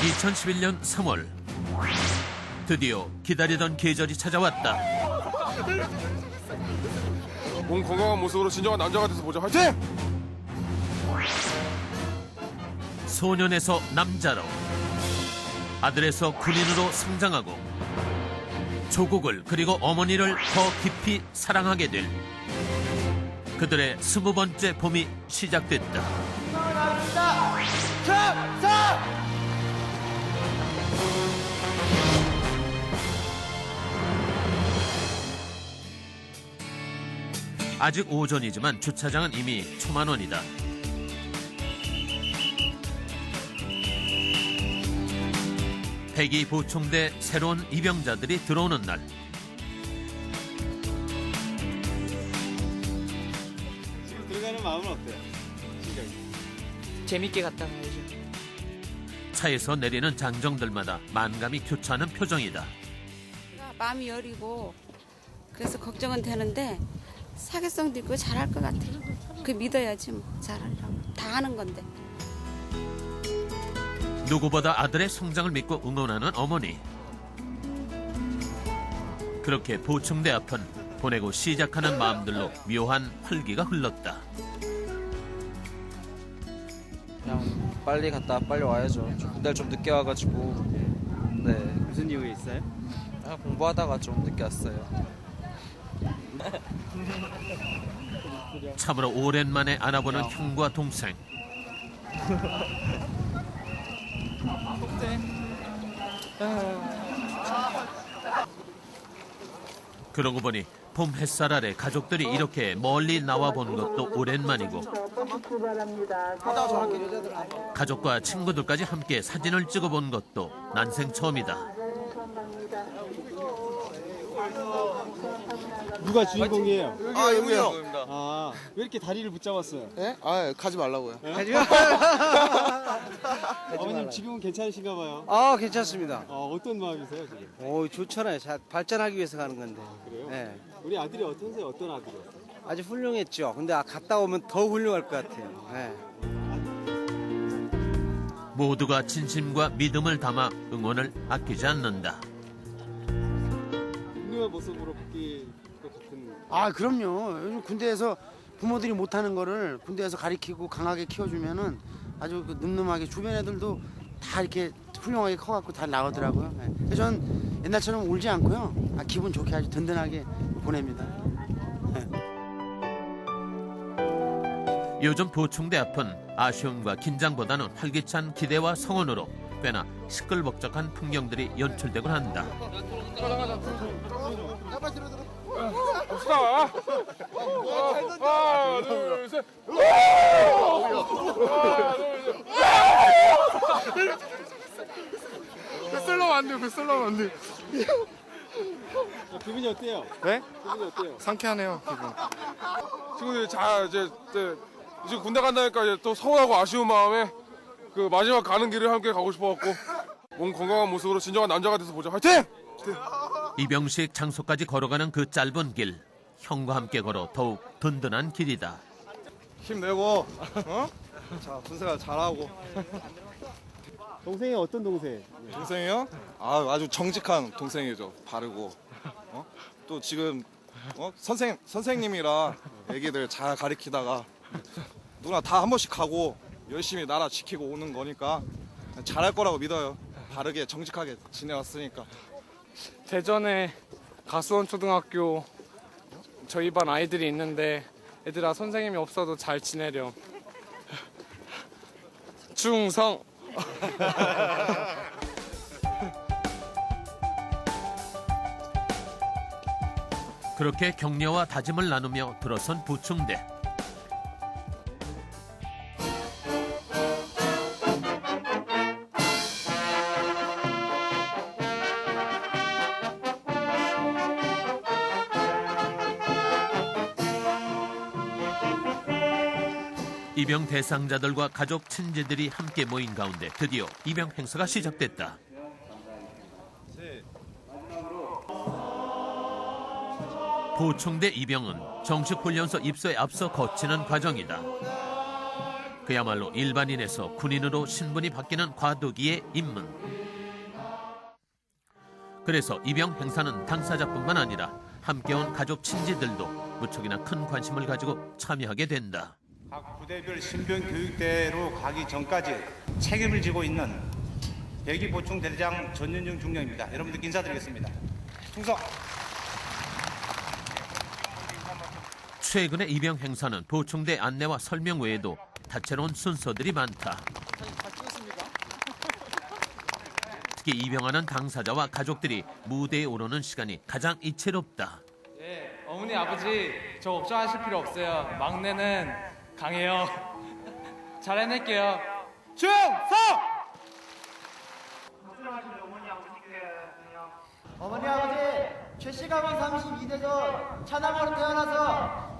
2011년 3월 드디어 기다리던 계절이 찾아왔다. 몸 건강한 모습으로 진정한 남자가 돼서 보자. 화이팅! 소년에서 남자로 아들에서 군인으로 성장하고 조국을 그리고 어머니를 더 깊이 사랑하게 될 그들의 스무 번째 봄이 시작됐다. 아직 오전이지만 주차장은 이미 초만 원이다. 폐기 보충돼 새로운 입영자들이 들어오는 날 지금 들어가는 마음은 어때요? 심정이. 재밌게 갔다 와야죠. 차에서 내리는 장정들마다 만감이 교차하는 표정이다. 마음이 여리고 그래서 걱정은 되는데 사교성도 있고 잘할 것 같아요. 그 믿어야지 뭐 잘하려고 다 하는 건데. 누구보다 아들의 성장을 믿고 응원하는 어머니. 그렇게 보충대 앞은 보내고 시작하는 마음들로 묘한 활기가 흘렀다. 그냥 빨리 갔다 빨리 와야죠. 좀 군대 좀 늦게 와가지고 네 무슨 이유 있어요? 그냥 공부하다가 좀 늦게 왔어요. 참으로 오랜만에 안아보는 형과 동생. 그러고 보니 봄 햇살 아래 가족들이 이렇게 멀리 나와 본 것도 오랜만이고 가족과 친구들까지 함께 사진을 찍어본 것도 난생 처음이다. 누가 주인공이에요? 아 여기요. 아, 왜 이렇게 다리를 붙잡았어요? 예? 아 가지 말라고요. 어머님 지금은 괜찮으신가 봐요. 아 괜찮습니다. 어, 어떤 마음이세요 지금? 오 좋잖아요. 자, 발전하기 위해서 가는 건데. 그래요? 네. 우리 아들이 어떤세요? 어떤 아들이요? 아주 훌륭했죠. 근데 아, 갔다 오면 더 훌륭할 것 같아요. 네. 모두가 진심과 믿음을 담아 응원을 아끼지 않는다. 훌륭한 모습으로 같은. 아 그럼요. 요즘 군대에서 부모들이 못하는 거를 군대에서 가리키고 강하게 키워주면은 아주 그 늠름하게 주변 애들도 다 이렇게 훌륭하게 커갖고 다 나오더라고요. 예. 그래서 전 옛날처럼 울지 않고요. 아, 기분 좋게 아주 든든하게 보냅니다. 요즘 보충대 앞은 아쉬움과 긴장보다는 활기찬 기대와 성원으로 꽤나 시끌벅적한 풍경들이 연출되곤 한다. 갑시다. 하나, 둘, 셋. 뱃살나면 안 돼, 뱃살나면 안 돼. 자, 기분이 어때요? 네? 기분이 어때요? 상쾌하네요 기분. 친구들이 자 이제 이제 이제 군대 간다니까 이제 또 서운하고 아쉬운 마음에 그 마지막 가는 길을 함께 가고 싶어갖고 몸 건강한 모습으로 진정한 남자가 돼서 보자. 화이팅! 입영식 장소까지 걸어가는 그 짧은 길. 형과 함께 걸어 더욱 든든한 길이다. 힘내고 어? 자 군생활 잘하고. 동생이 어떤 동생? 동생이요? 아 아주 정직한 동생이죠. 바르고. 어? 또 지금 어? 선생 선생님이라 애기들 잘 가리키다가 누나 다 한 번씩 가고 열심히 나라 지키고 오는 거니까 잘할 거라고 믿어요. 바르게 정직하게 지내왔으니까. 대전에 가수원 초등학교 저희 반 아이들이 있는데 얘들아 선생님이 없어도 잘 지내렴. 충성. 그렇게 격려와 다짐을 나누며 들어선 보충대. 대상자들과 가족 친지들이 함께 모인 가운데 드디어 입영 행사가 시작됐다. 보충대 입영은 정식 훈련소 입소에 앞서 거치는 과정이다. 그야말로 일반인에서 군인으로 신분이 바뀌는 과도기의 입문. 그래서 입영 행사는 당사자뿐만 아니라 함께 온 가족 친지들도 무척이나 큰 관심을 가지고 참여하게 된다. 각 부대별 신병 교육대로 가기 전까지 책임을 지고 있는 대기 보충 대대장 전윤중 중령입니다. 여러분들 인사드리겠습니다. 충성. 최근의 입영 행사는 보충대 안내와 설명 외에도 다채로운 순서들이 많다. 특히 입영하는 당사자와 가족들이 무대에 오르는 시간이 가장 이채롭다. 예, 어머니 아버지 저 걱정하실 필요 없어요. 막내는 강해요. 잘 해낼게요. 충성! 어머니 아버지 최씨 가문 32대조 차남으로 태어나서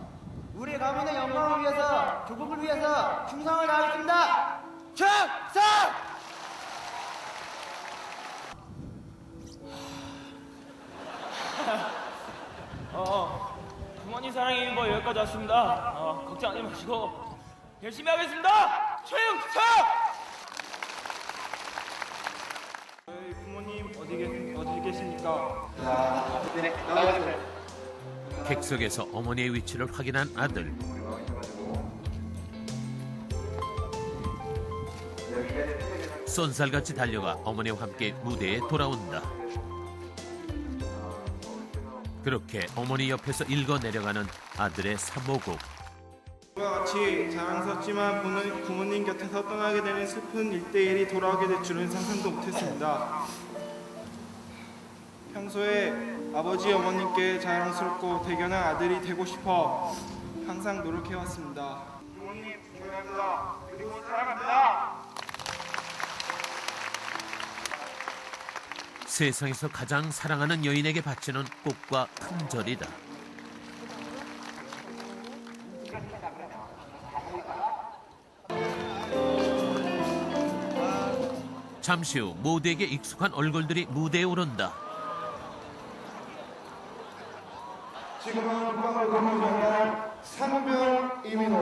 우리 가문의 영광을 위해서 조국을 위해서 충성을 다하겠습니다. 충성! 어, 부모님 사랑이 뭐 여기까지 왔습니다. 어, 걱정하지 마시고 열심히 하겠습니다. 충성! 부모님 어디, 계, 어디 계십니까? 객석에서 어머니의 위치를 확인한 아들. 쏜살같이 달려가 어머니와 함께 무대에 돌아온다. 그렇게 어머니 옆에서 읽어 내려가는 아들의 사모곡. 과 같이 자랑스럽지만 부모- 부모님 곁에서 떠나게 되는 슬픈 일대일이 돌아오게 될 줄은 상상도 못했습니다. 평소에 아버지 어머님께 자랑스럽고 대견한 아들이 되고 싶어 항상 노력해왔습니다. 부모님 존경합니다. 그리고 사랑합니다. 세상에서 가장 사랑하는 여인에게 바치는 꽃과 큰절이다. 잠시 후 모두에게 익숙한 얼굴들이 무대에 오른다. 지금은 국방을 근무 경할 상병 이민호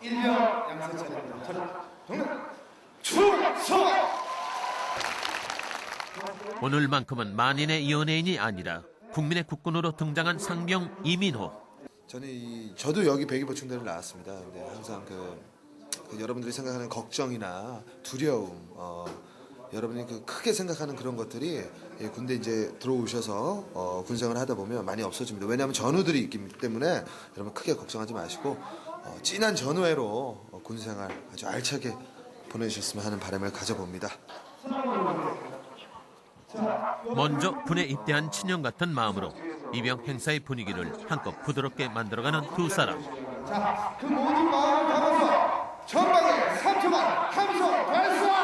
일병 양세찬입니다. 저는 충성! 오늘만큼은 만인의 연예인이 아니라 국민의 국군으로 등장한 상병 이민호. 저는 이, 저도 여기 백이보충대를 나왔습니다. 근데 항상 그, 그 여러분들이 생각하는 걱정이나 두려움, 어, 여러분이 그 크게 생각하는 그런 것들이 예, 군대 이제 들어오셔서 어, 군생활을 하다 보면 많이 없어집니다. 왜냐하면 전우들이 있기 때문에 여러분 크게 걱정하지 마시고 어, 진한 전우회로 어, 군생활 아주 알차게 보내주셨으면 하는 바람을 가져봅니다. 먼저 군에 입대한 친형 같은 마음으로 입영 행사의 분위기를 한껏 부드럽게 만들어가는 두 사람. 자, 그 모든 마음을 담아서 전방에 3초만 함성 발사!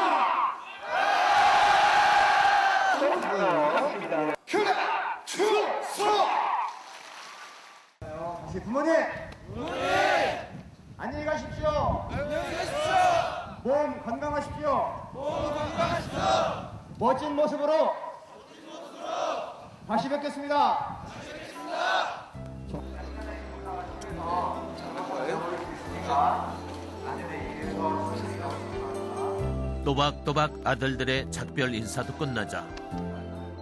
그래! 충성! 다시 부모님! 안녕히 가십시오! 안녕히 가십시오! 몸 건강하십시오! 몸 건강하십시오! 멋진 모습으로 다시 뵙겠습니다. 또박또박 아들들의 작별 인사도 끝나자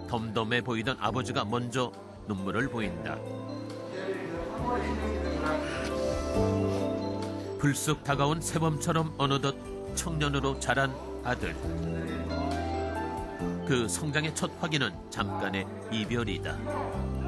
덤덤해 보이던 아버지가 먼저 눈물을 보인다. 불쑥 다가온 새봄처럼 어느덧 청년으로 자란 아들. 그 성장의 첫 확인은 잠깐의 이별이다.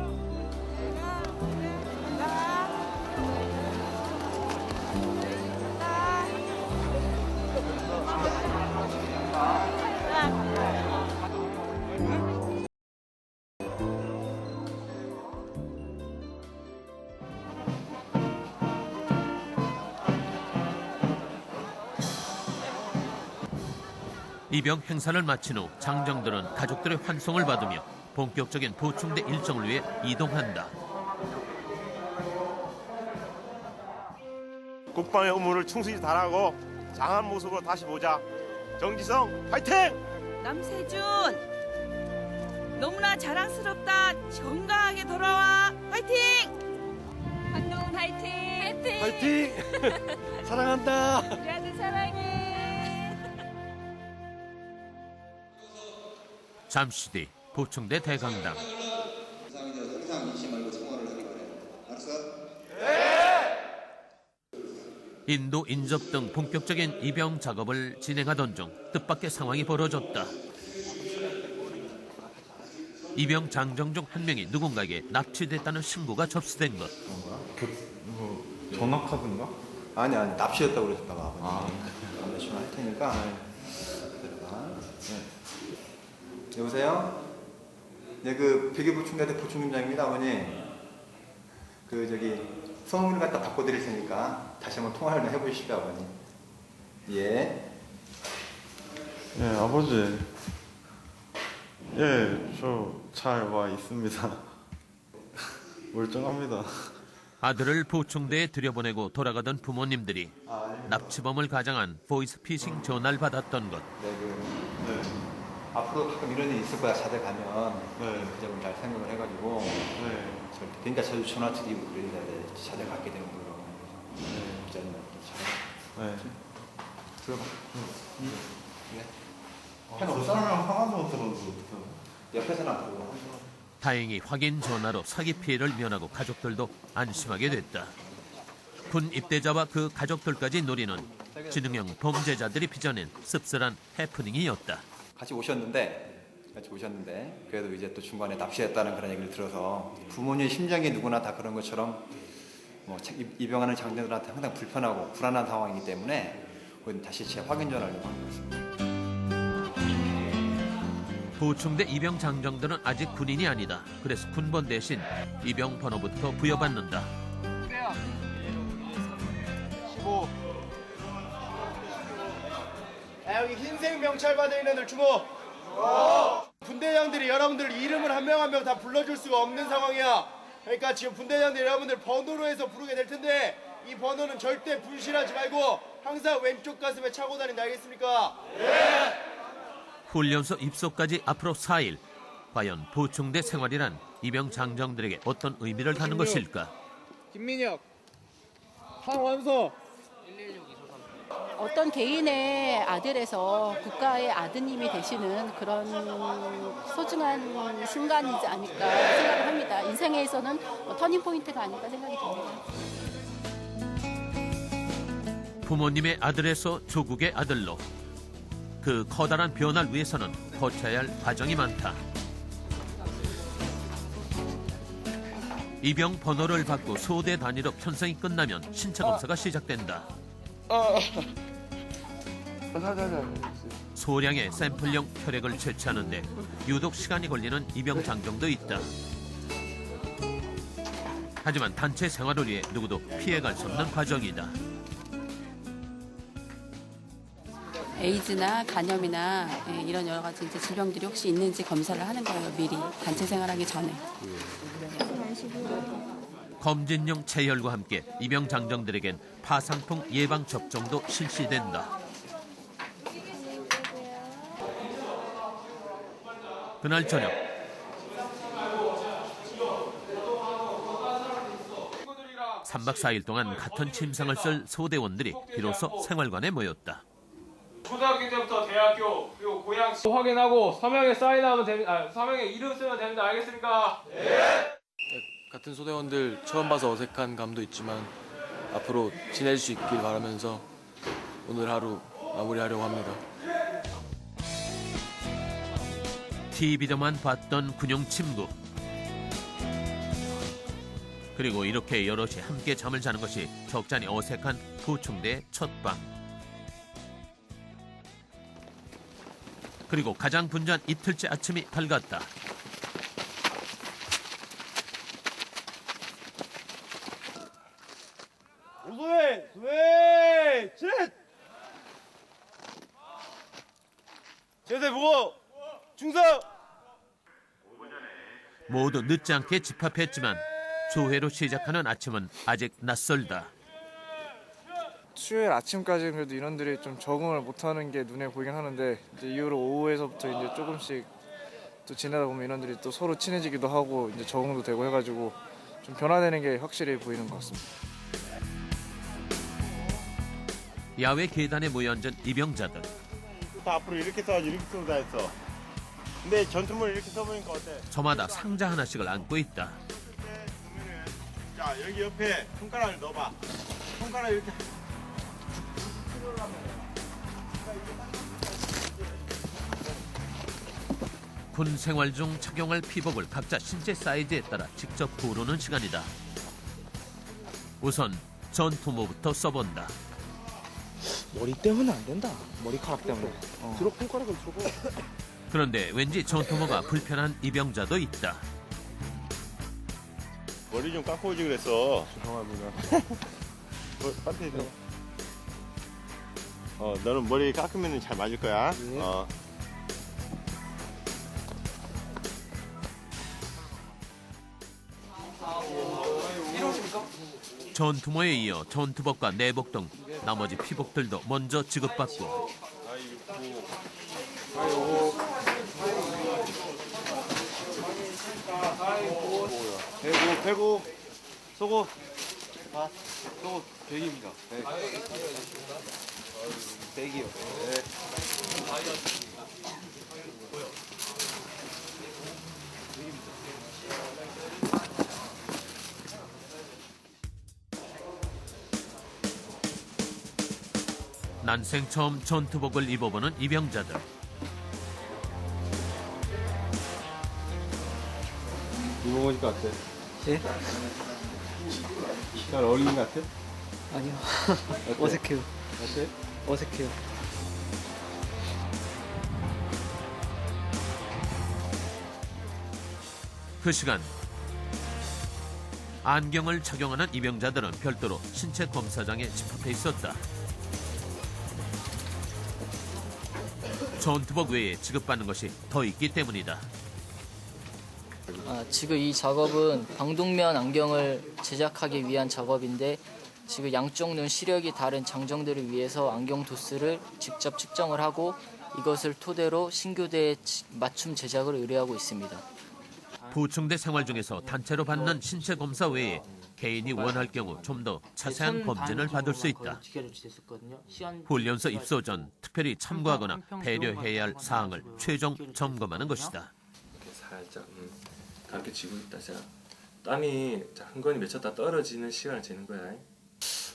입영 행사를 마친 후 장정들은 가족들의 환송을 받으며 본격적인 보충대 일정을 위해 이동한다. 국방의 의무를 충실히 다하고 장한 모습으로 다시 보자. 정지성 파이팅! 남세준 너무나 자랑스럽다 건강하게 돌아와 파이팅 한동훈 파이팅 파이팅 파이팅! 사랑한다! 우리 아들 사랑해. 잠시 뒤 보충대 대강당? 인도 인접 등 본격적인 입영 작업을 진행하던 중 뜻밖의 상황이 벌어졌다. 입영 장정 중 한 명이 누군가에게 납치됐다는 신고가 접수된 것. 전화카드인가? 아니 아니 납치했다고 그러셨다가 아버님 아버님 할 테니까 기다려봐. 네. 여보세요? 네그 백일보충대대 보충팀장입니다 아버님 그 저기 성을 갖다 바꿔드릴 테니까 다시 한번 통화를 좀 해보시죠 아버님 예 예, 아버지. 예, 저 잘 와 있습니다. 멀쩡합니다. 아들을 보충대에 들여보내고 돌아가던 부모님들이 납치범을 가장한 보이스피싱 전화를 받았던 것. 네, 그, 앞으로 가끔 이런 일이 있을 거야 자대 가면. 그 점을 잘 생각을 해가지고. 절대. 그러니까 저도 전화 드리고 그래야 돼. 자대 갖게 되는 거로 기자님 잘. 네. 들어봐 네. 아, 저 설명 하나도 들어도 옆에서는 안 보고 다행히 확인 전화로 사기 피해를 면하고 가족들도 안심하게 됐다. 군 입대자와 그 가족들까지 노리는 지능형 범죄자들이 빚어낸 씁쓸한 해프닝이었다. 같이 오셨는데 같이 오셨는데 그래도 이제 또 중간에 납치했다는 그런 얘기를 들어서 부모님 심정이 누구나 다 그런 것처럼 뭐 차- 입- 입영하는 장녀들한테 항상 불편하고 불안한 상황이기 때문에 다시 제 확인 전화를 한 것입니다. 보충대 입영 장정들은 아직 군인이 아니다. 그래서 군번 대신 입영 번호부터 부여받는다. 여기 흰색 명찰 받은 인원들 주목. 분대장들이 여러분들 이름을 한 명 한 명 다 불러줄 수가 없는 상황이야. 그러니까 지금 분대장들이 여러분들 번호로 해서 부르게 될 텐데 이 번호는 절대 분실하지 말고 항상 왼쪽 가슴에 차고 다닌다 알겠습니까? 훈련소 입소까지 앞으로 4일. 과연 보충대 생활이란 입영 장정들에게 어떤 의미를 다는 것일까? 김민혁. 황원서. 어떤 개인의 아들에서 국가의 아드님이 되시는 그런 소중한 순간이지 않을까 생각을 합니다. 인생에서는 뭐 터닝 포인트가 아닐까 생각이 듭니다. 부모님의 아들에서 조국의 아들로 그 커다란 변화를 위해서는 거쳐야 할 과정이 많다. 입영 번호를 받고 소대 단위로 편성이 끝나면 신체 검사가 시작된다. 소량의 샘플용 혈액을 채취하는데 유독 시간이 걸리는 입영 장정도 있다. 하지만 단체 생활을 위해 누구도 피해갈 수 없는 과정이다. 에이즈나 간염이나 예, 이런 여러 가지 이제 질병들이 혹시 있는지 검사를 하는 거예요. 미리 단체 생활하기 전에. 검진용 체혈과 함께 입영 장정들에겐 파상풍 예방 접종도 실시된다. 그날 저녁 3박 4일 동안 같은 침상을 쓸 소대원들이 비로소 생활관에 모였다. 초등학교 때부터 대학교 그리고 고향 확인하고 서명에 사인하면 됩니다. 아, 서명에 이름 쓰면 됩니다. 알겠습니까? 같은 소대원들 처음 봐서 어색한 감도 있지만 앞으로 지낼 수 있길 바라면서 오늘 하루 마무리하려고 합니다. TV로만 봤던 군용 침구. 그리고 이렇게 여럿이 함께 잠을 자는 것이 적잖이 어색한 보충대 첫방. 그리고 가장 분주한 이틀째 아침이 밝았다. 오소회, 소회, 셋. 제대 보고 중성. 모두 늦지 않게 집합했지만 조회로 시작하는 아침은 아직 낯설다. 수요일 아침까지는 그래도 인원들이 좀 적응을 못하는 게 눈에 보이긴 하는데 이제 이후로 오후에서부터 이제 조금씩 또 지내다 보면 인원들이 또 서로 친해지기도 하고 이제 적응도 되고 해가지고 좀 변화되는 게 확실히 보이는 것 같습니다. 야외 계단에 모여 앉은 입영자들. 다 앞으로 이렇게 써야지 이렇게 쓰고 다녔어. 근데 전투물 이렇게 써보니까 어때? 저마다 상자 하나씩을 안고 있다. 자 여기 옆에 손가락을 넣어봐. 손가락 이렇게. 군 생활 중 착용할 피복을 각자 신체 사이즈에 따라 직접 고르는 시간이다. 우선 전투모부터 써본다. 머리 때문에 안 된다. 머리카락 때문에. 어. 주로 손가락을 주고. 그런데 왠지 전투모가 불편한 입영자도 있다. 머리 좀 깎고 오지 그랬어. 죄송합니다. 뭐, 빨리 해. 어, 너는 머리 깎으면 잘 맞을 거야. 어. 전투모에 이어 전투복과 내복 등 나머지 피복들도 먼저 지급받고 배구, 배구, 속옷. 아, 속옷 100입니다. 100. 100이요. 네. 난생 처음 전투복을 입어보는 입영자들. 입어보니까 어때? 예? 잘 어울리는 것 같아? 아니요. 어때? 어색해요. 어때? 어색해요. 그 시간 안경을 착용하는 입영자들은 별도로 신체 검사장에 집합해 있었다. 전투복 외에 지급받는 것이 더 있기 때문이다. 아, 지금 이 작업은 방독면 안경을 제작하기 위한 작업인데 지금 양쪽 눈 시력이 다른 장정들을 위해서 안경 도수를 직접 측정을 하고 이것을 토대로 신교대에 지- 맞춤 제작을 의뢰하고 있습니다. 부충대 생활 중에서 단체로 받는 신체 검사 외에 개인이 원할 경우 좀 더 자세한 검진을 받을 수 있다. 훈련소 입소 전 특별히 참고하거나 배려해야 할 사항을 최종 점검하는 것이다. 살짝 음, 가볍게 쥐고 있다. 자, 땀이 자, 흥건히 맺혔다 떨어지는 시간을 재는 거야.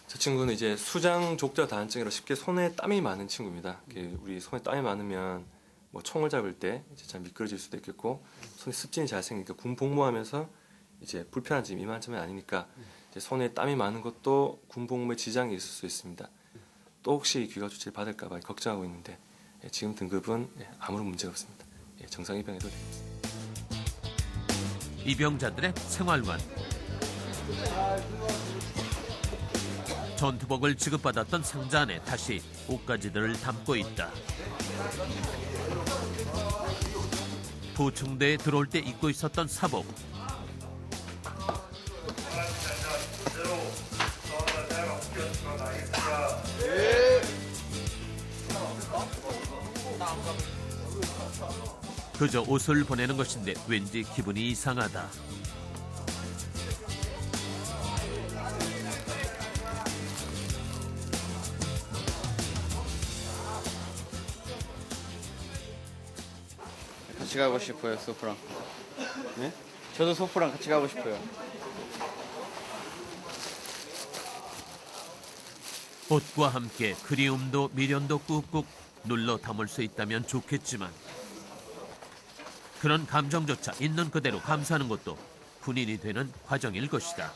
저 친구는 이제 수장 족저 다한증으로 쉽게 손에 땀이 많은 친구입니다. 이렇게 우리 손에 땀이 많으면 뭐 총을 잡을 때 이제 잘 미끄러질 수도 있겠고 손에 습진이 잘 생기니까 군 복무하면서 이제 불편한 점이 이만저만이 아니니까 이제 손에 땀이 많은 것도 군 복무에 지장이 있을 수 있습니다. 또 혹시 귀가 조치를 받을까 봐 걱정하고 있는데 예, 지금 등급은 예, 아무런 문제가 없습니다. 예, 정상 입양해도 됩니다. 입영자들의 생활관. 전투복을 지급받았던 상자 안에 다시 옷가지들을 담고 있다. 부충대에 들어올 때 입고 있었던 사복. 그저 옷을 보내는 것인데 왠지 기분이 이상하다. 같이 가고 싶어요, 소프랑. 네? 저도 소프랑 같이 가고 싶어요. 옷과 함께 그리움도 미련도 꾹꾹 눌러 담을 수 있다면 좋겠지만 그런 감정조차 있는 그대로 감사하는 것도 군인이 되는 과정일 것이다.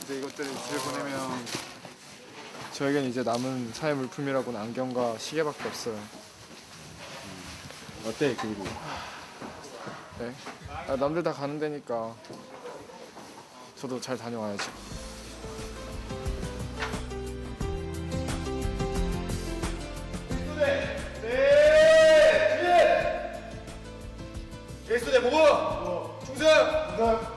근데 이것들을 집에 보내면 저에겐 이제 남은 사회 물품이라고는 안경과 시계밖에 없어요. 어때 그리고? 네? 아, 남들 다 가는 데니까 저도 잘 다녀와야죠. 충성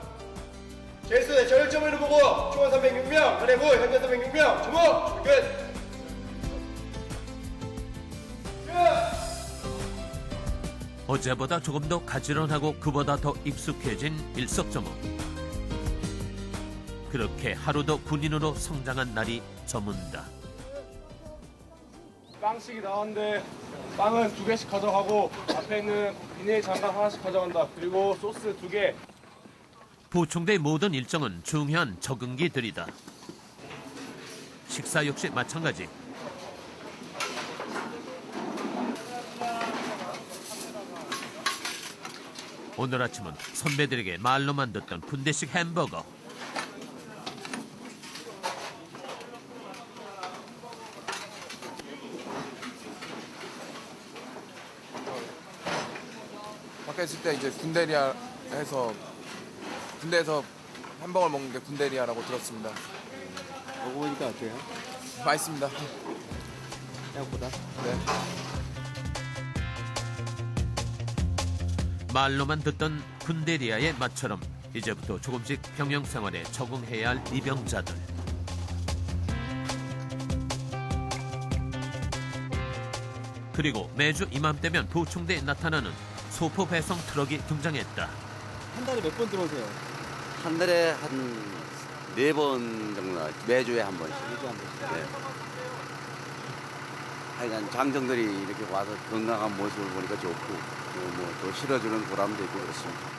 제수대 저혈점을 보고 총원 306명 현해부 현재 306명 주목! 끝! 어제보다 조금 더 가지런하고 그보다 더 익숙해진 일석정호. 그렇게 하루도 군인으로 성장한 날이 저문다. 빵식이 나왔는데 빵은 두 개씩 가져가고 앞에 있는 비닐 장갑 하나씩 가져간다. 그리고 소스 두 개. 보충대의 모든 일정은 중요한 적응기들이다. 식사 역시 마찬가지. 오늘 아침은 선배들에게 말로만 듣던 군대식 햄버거. 밖에 있을 때 이제 군대리아 해서 군대에서 햄버거를 먹는 게 군대리아라고 들었습니다. 먹어보니까 어때요? 맛있습니다. 생각보다? 네. 말로만 듣던 군대리아의 맛처럼 이제부터 조금씩 병영 생활에 적응해야 할 이병자들. 그리고 매주 이맘때면 보충대에 나타나는 소포 배송 트럭이 등장했다. 한 달에 몇 번 들어오세요? 한 달에 한 네 번 정도 나와요. 매주에 한 번씩. 매주 한 번씩. 네. 하여간 장정들이 이렇게 와서 건강한 모습을 보니까 좋고 뭐또 실어주는 보람도 있고 그렇습니다.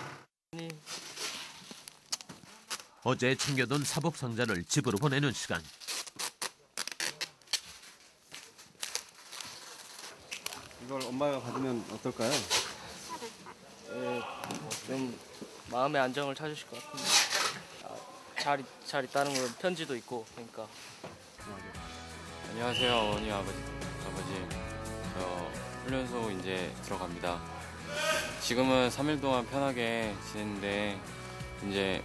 어제 챙겨둔 사복 상자를 집으로 보내는 시간. 이걸 엄마가 받으면 어떨까요? 예, 좀 마음의 안정을 찾으실 것 같은데. 아, 잘, 있- 잘 있다는 건 편지도 있고 그러니까. 안녕하세요 어머니 아버지 아버지. 저 훈련소 이제 들어갑니다. 지금은 3일 동안 편하게 지냈는데 이제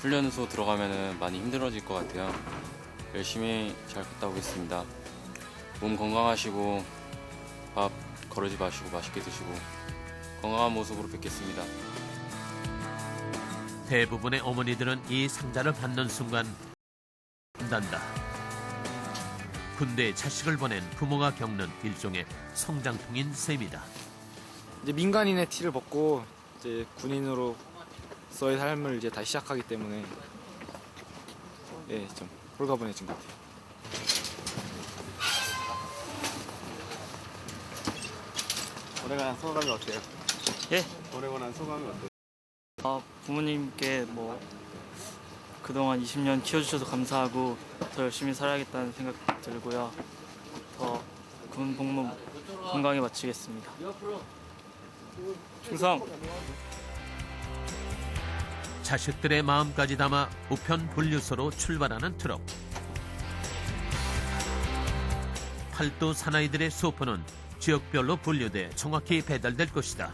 훈련소 들어가면은 많이 힘들어질 것 같아요. 열심히 잘 갔다 오겠습니다. 몸 건강하시고 밥 거르지 마시고 맛있게 드시고 건강한 모습으로 뵙겠습니다 대부분의 어머니들은 이 상자를 받는 순간 난다. 군대에 자식을 보낸 부모가 겪는 일종의 성장통인 셈이다. 이제 민간인의 티를 벗고 이제 군인으로서의 삶을 이제 다시 시작하기 때문에 예, 좀 홀가분해진 것 같아요. 간 소감이 어때요? 예? 오래 간 소감이 어때요? 아, 부모님께 뭐 그동안 20년 키워주셔서 감사하고 더 열심히 살아야겠다는 생각 들고요 더 군 복무 건강히 마치겠습니다 충성! 자식들의 마음까지 담아 우편 분류소로 출발하는 트럭. 팔도 사나이들의 소포는 지역별로 분류돼 정확히 배달될 것이다.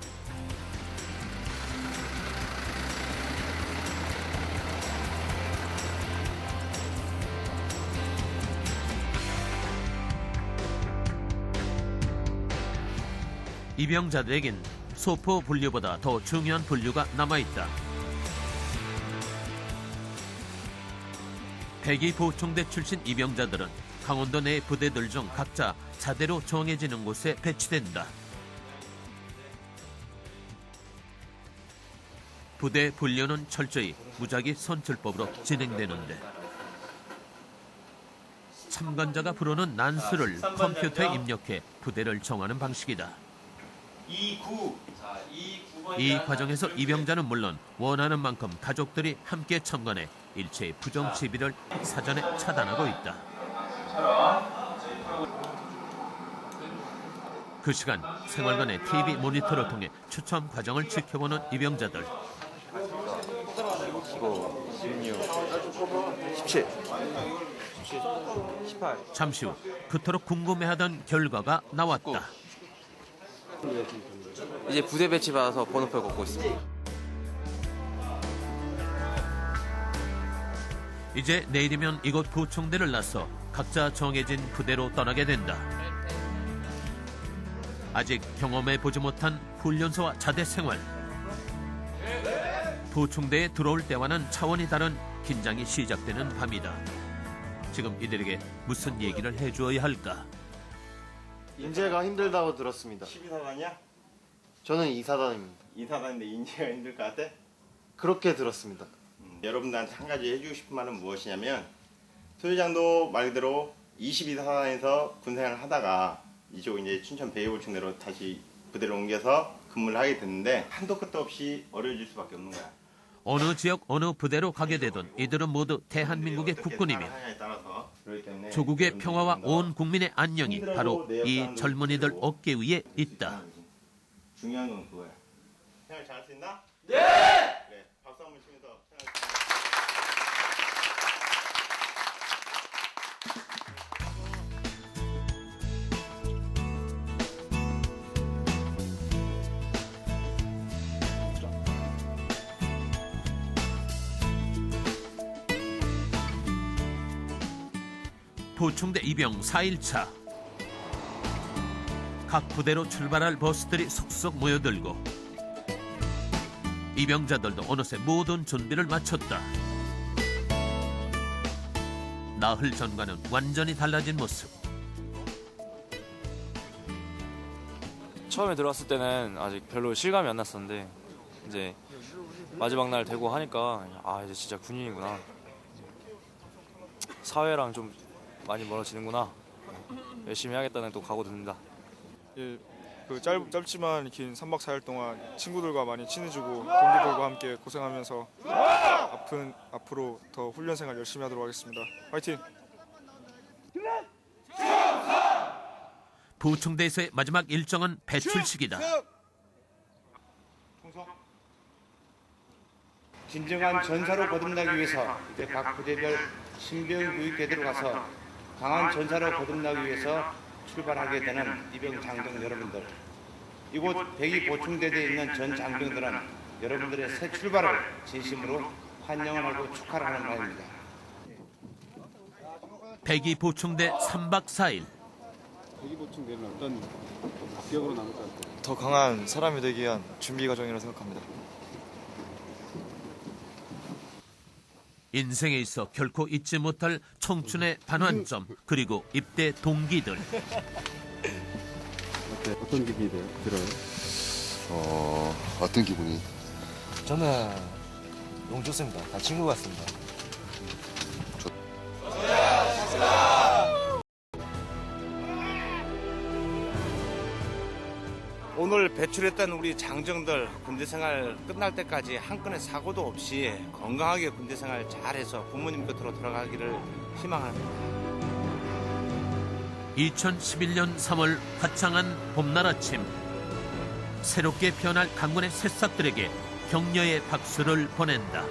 입영자들에겐 소포 분류보다 더 중요한 분류가 남아있다. 백이 보충대 출신 입영자들은 강원도 내 부대들 중 각자 자대로 정해지는 곳에 배치된다. 부대 분류는 철저히 무작위 선출법으로 진행되는데 참관자가 부르는 난수를 컴퓨터에 입력해 부대를 정하는 방식이다. 29. 자, 29번. 이 과정에서 입영자는 물론 원하는 만큼 가족들이 함께 참관해 일체의 부정 시비를 사전에 차단하고 있다. 그 시간 생활관의 TV 모니터를 통해 추첨 과정을 지켜보는 입영자들. 15, 16, 17, 18. 잠시 후 그토록 궁금해하던 결과가 나왔다. 이제 부대 배치 받아서 번호표 걷고 있습니다. 이제 내일이면 이곳 부총대를 나서 각자 정해진 부대로 떠나게 된다. 아직 경험해 보지 못한 훈련소와 자대 생활. 부총대에 들어올 때와는 차원이 다른 긴장이 시작되는 밤이다. 지금 이들에게 무슨 얘기를 해주어야 할까? 인재가 힘들다고 들었습니다. 12사단이야? 저는 이사단입니다. 이사단인데 인재가 힘들 것 같아? 그렇게 들었습니다. 음, 여러분들한테 한 가지 해주고 싶은 말은 무엇이냐면 소대장도 말 그대로 22사단에서 군생활을 하다가 이쪽 이제 춘천 베이보충대로 다시 부대로 옮겨서 근무를 하게 됐는데 한도 끝도 없이 어려워질 수밖에 없는 거야. 어느 지역 어느 부대로 가게 되던 이들은 모두 대한민국의 국군이며 조국의 평화와 온 국민의 안녕이 바로 이 젊은이들 어깨 위에 있다. 중요한 건 그거야. 생활 잘할 수 있나? 네! 보충대 입영 4일차 각 부대로 출발할 버스들이 속속 모여들고 입영자들도 어느새 모든 준비를 마쳤다. 나흘 전과는 완전히 달라진 모습. 처음에 들어왔을 때는 아직 별로 실감이 안 났었는데 이제 마지막 날 되고 하니까 아 이제 진짜 군인이구나 사회랑 좀 많이 멀어지는구나 열심히 해야겠다는 또 각오 듭니다. 예, 그 짧, 짧지만 긴 3박 4일 동안 친구들과 많이 친해지고 동기들과 함께 고생하면서 아픈, 앞으로 더 훈련 생활 열심히 하도록 하겠습니다. 화이팅! 부충대에서의 마지막 일정은 배출식이다. 진정한 전사로 거듭나기 위해서 이제 각 부대별 신병 교육대대로 가서 강한 전사로 거듭나기 위해서 출발하게 되는 이병 장병 여러분들 이곳 백이 보충대대에 있는 전 장병들은 여러분들의 새 출발을 진심으로 환영을 하고 축하를 하는 바입니다. 백이 보충대 3박 4일. 대기보충대는 어떤 기억으로 남을 것 같아요? 더 강한 사람이 되기 위한 준비 과정이라고 생각합니다. 인생에 있어 결코 잊지 못할 청춘의 반환점 그리고 입대 동기들. 어때? 어떤 기분이? 들어요? 어, 어떤 기분이? 저는 너무 좋습니다. 다 친구 같습니다. 오늘 배출했던 우리 장정들 군대 생활 끝날 때까지 한 건의 사고도 없이 건강하게 군대 생활 잘해서 부모님 곁으로 돌아가기를 희망합니다. 2011년 3월 화창한 봄날 아침 새롭게 피어날 강군의 새싹들에게 격려의 박수를 보낸다.